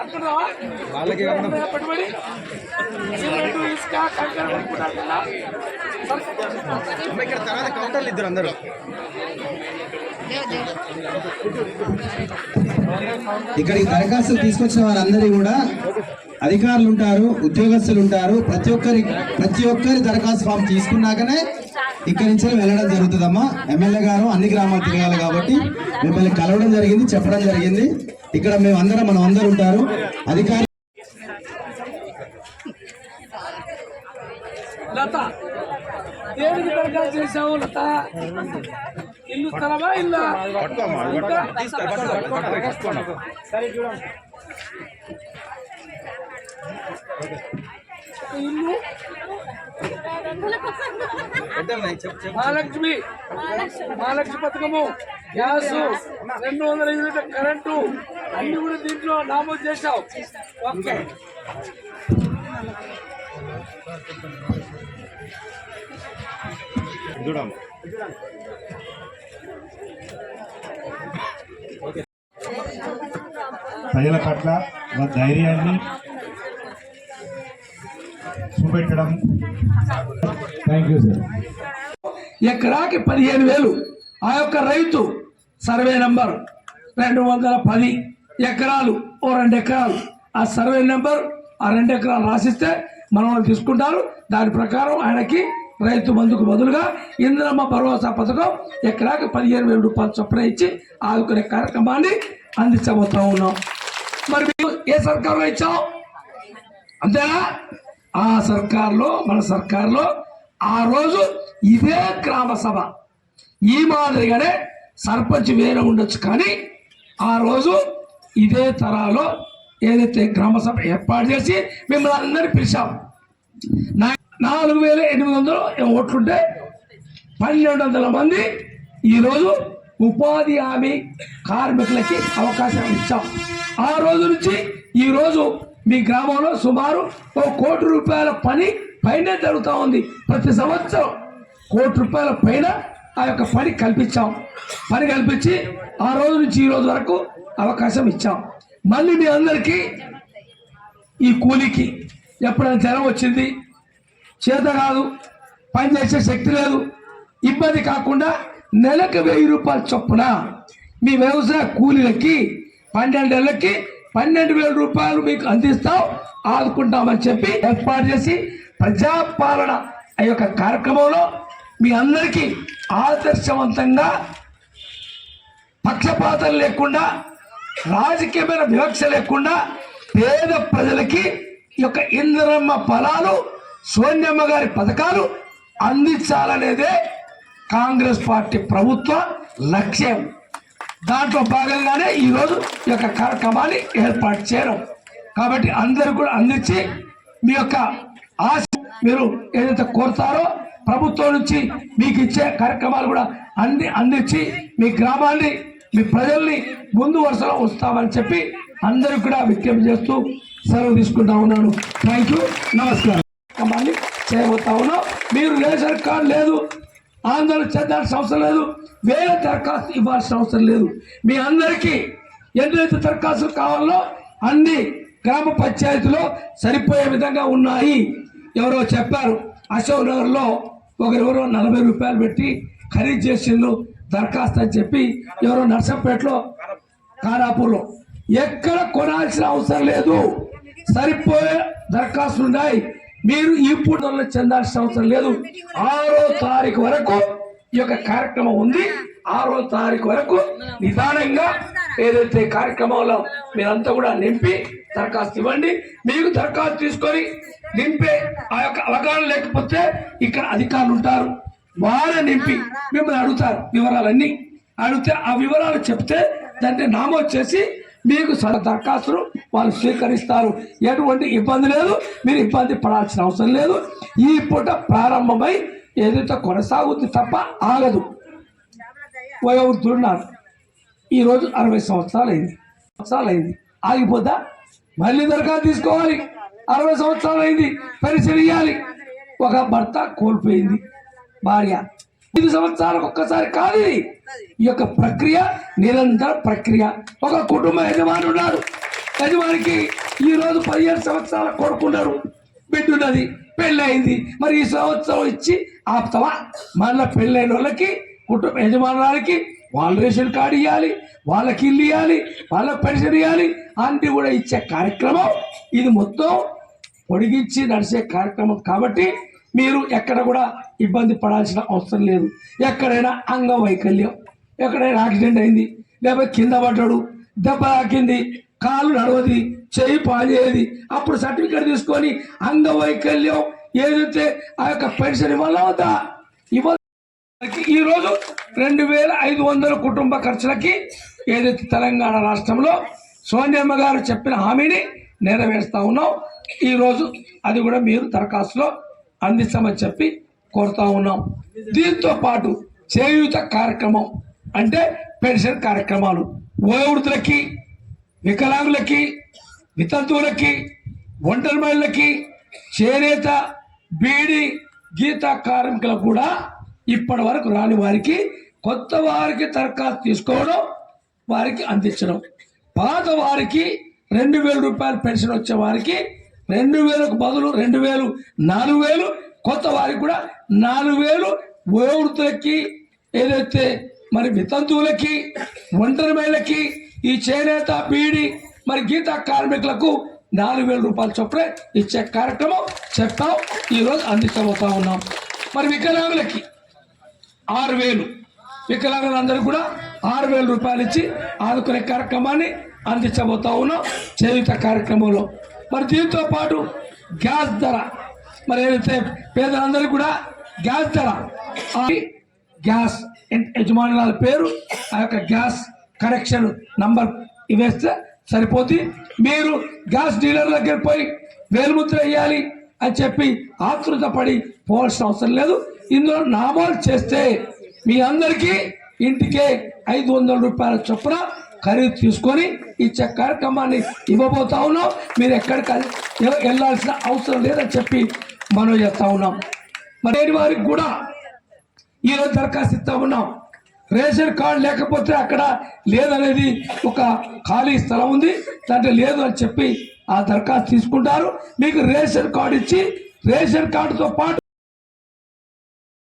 అనుకున్నావా? వాళ్ళకి ఎప్పుడైనా పెట్టుబడి సిమెంట్ ఇసుక కంకర కొనుక్కుంటారు కదా ఇక్కడ తర్వాత కౌంటర్లు ఇద్దరు అందరూ. ఇక్కడికి దరఖాస్తులు తీసుకొచ్చిన వారందరి కూడా అధికారులు ఉంటారు ఉద్యోగస్తులు ఉంటారు ప్రతి ఒక్కరి ప్రతి ఒక్కరి దరఖాస్తు ఫామ్ తీసుకున్నాకనే ఇక్కడి నుంచి వెళ్ళడం జరుగుతుందమ్మా. ఎమ్మెల్యే గారు అన్ని గ్రామాలు తిరగాలి కాబట్టి మిమ్మల్ని కలవడం జరిగింది చెప్పడం జరిగింది. ఇక్కడ మేము అందరం మనం అందరు ఉంటారు. అధికారులు లత దేనికి దరఖాస్తు చేసావు లత? ఇల్లు స్థలమా ఇల్లు? ఇల్లు మహాలక్ష్మి మహాలక్ష్మి. పథకము గ్యాస్ రెండు వందల యూనిట్ల కరెంటు అన్ని కూడా దీంట్లో నామోదు చేశావు. ఓకే. చూడమ్మ. ప్రజల పట్ల ధైర్యాన్ని పెట్టడం. థ్యాంక్ యూ సార్ ఎకరాకి పదిహేను వేలు. ఆ యొక్క రైతు సర్వే నంబర్ రెండు వందల పది ఎకరాలు ఓ రెండు ఎకరాలు. ఆ సర్వే నెంబర్ ఆ రెండు ఎకరాలు రాసిస్తే మనం తీసుకుంటారు. దాని ప్రకారం ఆయనకి రైతు బంధుకు బదులుగా ఇంద్రమ్మ భరోసా పథకం ఎకరాకి పదిహేను వేల రూపాయలు చొప్పున ఇచ్చి ఆదుకునే కార్యక్రమాన్ని అందించబోతా ఉన్నాం. మరి మేము ఏ సర్కారులో ఇచ్చాం అంతేనా? ఆ సర్కార్లో మన సర్కార్లో ఆ రోజు ఇదే గ్రామ సభ. ఈ మాదిరిగానే సర్పంచ్ వేరే ఉండొచ్చు కానీ ఆ రోజు ఇదే తరాలో ఏదైతే గ్రామ సభ ఏర్పాటు చేసి మిమ్మల్ని అందరినీ పిలిచాం. నా- నాలుగు వేల ఎనిమిది వందలు ఓట్లుంటే పన్నెండు వందల మంది ఈరోజు ఉపాధి హామీ కార్మికులకి అవకాశం ఇచ్చాం. ఆ రోజు నుంచి ఈరోజు మీ గ్రామంలో సుమారు ఓ కోటి రూపాయల పని పైనే జరుగుతూ ఉంది. ప్రతి సంవత్సరం కోటి రూపాయల పైన ఆ యొక్క పని కల్పించాం. పని కల్పించి ఆ రోజు నుంచి ఈ రోజు వరకు అవకాశం ఇచ్చాం. మళ్ళీ మీ అందరికీ ఈ కూలికి ఎప్పుడైనా జ్వరం వచ్చింది చేత కాదు పని చేసే శక్తి లేదు ఇబ్బంది కాకుండా నెలకు వెయ్యి రూపాయలు చొప్పున మీ వ్యవసాయ కూలీలకి పన్నెండేళ్ళకి పన్నెండు వేల రూపాయలు మీకు అందిస్తాం ఆదుకుంటామని చెప్పి ఏర్పాటు చేసి ప్రజాపాలన ఆ యొక్క కార్యక్రమంలో మీ అందరికీ ఆదర్శవంతంగా పక్షపాతం లేకుండా రాజకీయమైన వివక్ష లేకుండా పేద ప్రజలకి ఈ యొక్క ఇంద్రమ్మ ఫలాలు సోన్యమ్మ గారి పథకాలు అందించాలనేదే కాంగ్రెస్ పార్టీ ప్రభుత్వ లక్ష్యం. దాంట్లో భాగంగానే ఈరోజు ఈ యొక్క కార్యక్రమాన్ని ఏర్పాటు చేయడం. కాబట్టి అందరూ కూడా అందించి మీ యొక్క ఆశ మీరు ఏదైతే కోరుతారో ప్రభుత్వం నుంచి మీకు ఇచ్చే కార్యక్రమాలు కూడా అన్ని అందించి మీ గ్రామాన్ని మీ ప్రజల్ని ముందు వరుసలో వస్తామని చెప్పి అందరూ కూడా విజ్ఞప్తి చేస్తూ సెలవు తీసుకుంటా ఉన్నాను. Thank you. నమస్కారం. కార్యక్రమాన్ని చేయబోతా ఉన్నాం. మీరు రేషన్ కార్డు లేదు. ఆందోళన చెందాల్సిన అవసరం లేదు. వేరే దరఖాస్తు ఇవ్వాల్సిన అవసరం లేదు. మీ అందరికీ ఎన్నైతే దరఖాస్తులు కావాలో అన్ని గ్రామ పంచాయతీలో సరిపోయే విధంగా ఉన్నాయి. ఎవరో చెప్పారు అశోక్ నగర్లో ఒకరెవరో నలభై రూపాయలు పెట్టి ఖరీదు చేసిండ్రు దరఖాస్తు అని చెప్పి ఎవరో నర్సంపేటలో కారాపూర్లో. ఎక్కడ కొనాల్సిన అవసరం లేదు. సరిపోయే దరఖాస్తులు ఉన్నాయి. మీరు ఈ చెందాల్సిన అవసరం లేదు. ఆరో తారీఖు వరకు ఈ యొక్క కార్యక్రమం ఉంది. ఆరో తారీఖు వరకు నిదానంగా ఏదైతే కార్యక్రమంలో మీరంతా కూడా నింపి దరఖాస్తు ఇవ్వండి. మీకు దరఖాస్తు తీసుకొని నింపే ఆ యొక్క అవగాహన లేకపోతే ఇక్కడ అధికారులు ఉంటారు. వారే నింపి మిమ్మల్ని అడుగుతారు వివరాలన్నీ. అడిగితే ఆ వివరాలు చెప్తే దాన్ని నామోదు చేసి మీకు స- దరఖాస్తులు వాళ్ళు స్వీకరిస్తారు. ఎటువంటి ఇబ్బంది లేదు. మీరు ఇబ్బంది పడాల్సిన అవసరం లేదు. ఈ పూట ప్రారంభమై ఏదైతే కొనసాగుతుంది తప్ప ఆగదు. వయోవృద్ధులున్నారు. ఈరోజు అరవై సంవత్సరాలు అయింది సంవత్సరాలు అయింది ఆగిపోద్దా? మళ్ళీ దరఖాస్తు తీసుకోవాలి. అరవై సంవత్సరాలు అయింది పెన్షన్ ఇవ్వాలి ఒక భర్త కోల్పోయింది. భార్య. ఐదు సంవత్సరాలకు ఒక్కసారి కాదు ఈ యొక్క ప్రక్రియ నిరంతర ప్రక్రియ. ఒక కుటుంబ యజమాని ఉన్నాడు. యజమానికి ఈ రోజు పదిహేను సంవత్సరాల కొడుకున్నారు బిడ్డున్నది పెళ్ళి అయింది మరి ఈ సంవత్సరం ఇచ్చి ఆపుతావా మళ్ళీ పెళ్ళైన వాళ్ళకి కుటుంబ యజమానురాలకి వాళ్ళ రేషన్ కార్డు ఇవ్వాలి వాళ్ళకి ఇల్లు ఇవ్వాలి వాళ్ళకి పెన్షన్ ఇవ్వాలి అన్ని కూడా ఇచ్చే కార్యక్రమం. ఇది మొత్తం పొడిగించి నడిచే కార్యక్రమం కాబట్టి మీరు ఎక్కడ కూడా ఇబ్బంది పడాల్సిన అవసరం లేదు. ఎక్కడైనా అంగవైకల్యం ఎక్కడైనా యాక్సిడెంట్ అయింది లేకపోతే కింద పడ్డాడు దెబ్బ తాకింది కాలు నడవది చెయ్యి పాడేది అప్పుడు సర్టిఫికేట్ తీసుకొని అంగవైకల్యం ఏదైతే ఆ యొక్క పెన్షన్ ఇవ్వాలో వద్దా ఈరోజు రెండు వేల ఐదు వందల కుటుంబ ఖర్చులకి ఏదైతే తెలంగాణ రాష్ట్రంలో సోనియమ్మ గారు చెప్పిన హామీని నెరవేరుస్తా ఉన్నాం. ఈరోజు అది కూడా మీరు దరఖాస్తులో అందిస్తామని చెప్పి కోరుతా ఉన్నాం. దీంతో పాటు చేయూత కార్యక్రమం అంటే పెన్షన్ కార్యక్రమాలు. వయోవృద్ధులకి వికలాంగులకి వితంతువులకి ఒంటరి మహిళలకి చేనేత బీడి గీత కార్మికులకు కూడా ఇప్పటి వరకు రాని వారికి కొత్త వారికి దరఖాస్తు తీసుకోవడం వారికి అందించడం. పాత వారికి రెండు వేల రూపాయల పెన్షన్ వచ్చే వారికి రెండు వేలకు బదులు రెండు వేలు నాలుగు వేలు కొత్త వారికి కూడా నాలుగు వేలు వయోవృత్తులకి ఏదైతే మరి వితంతువులకి ఒంటరి మహిళలకి ఈ చేనేత పీడి మరి గీత కార్మికులకు నాలుగు వేల రూపాయలు చొప్పున ఇచ్చే కార్యక్రమం చెప్తాం. ఈరోజు అందించబోతా ఉన్నాం. మరి వికలాంగులకి ఆరు వేలు. వికలాంగులందరూ కూడా ఆరు వేల రూపాయలు ఇచ్చి ఆదుకునే కార్యక్రమాన్ని అందించబోతా ఉన్నాం. చేయుత కార్యక్రమంలో మరి దీంతో పాటు గ్యాస్ ధర. మరి ఏదైతే పేదలందరికీ కూడా గ్యాస్ ధర. గ్యాస్ యజమానుల పేరు ఆ యొక్క గ్యాస్ కనెక్షన్ నంబర్ ఇవేస్తే సరిపోతుంది మీరు గ్యాస్ డీలర్ దగ్గర పోయి వేలుముద్ర వేయాలి అని చెప్పి ఆతృత పడి పోవాల్సిన అవసరం లేదు. ఇందులో నామాలు చేస్తే మీ అందరికీ ఇంటికే ఐదు వందల రూపాయల చొప్పున ఖరీదు తీసుకొని ఇచ్చే కార్యక్రమాన్ని ఇవ్వబోతా ఉన్నాం. మీరు ఎక్కడికి వెళ్ళాల్సిన అవసరం లేదని చెప్పి మనం చేస్తా ఉన్నాం. మరి వారికి కూడా ఈరోజు దరఖాస్తు ఇస్తా ఉన్నాం. రేషన్ కార్డు లేకపోతే అక్కడ లేదనేది ఒక ఖాళీ స్థలం ఉంది. దాంట్లో లేదు అని చెప్పి ఆ దరఖాస్తు తీసుకుంటారు. మీకు రేషన్ కార్డు ఇచ్చి రేషన్ కార్డుతో పాటు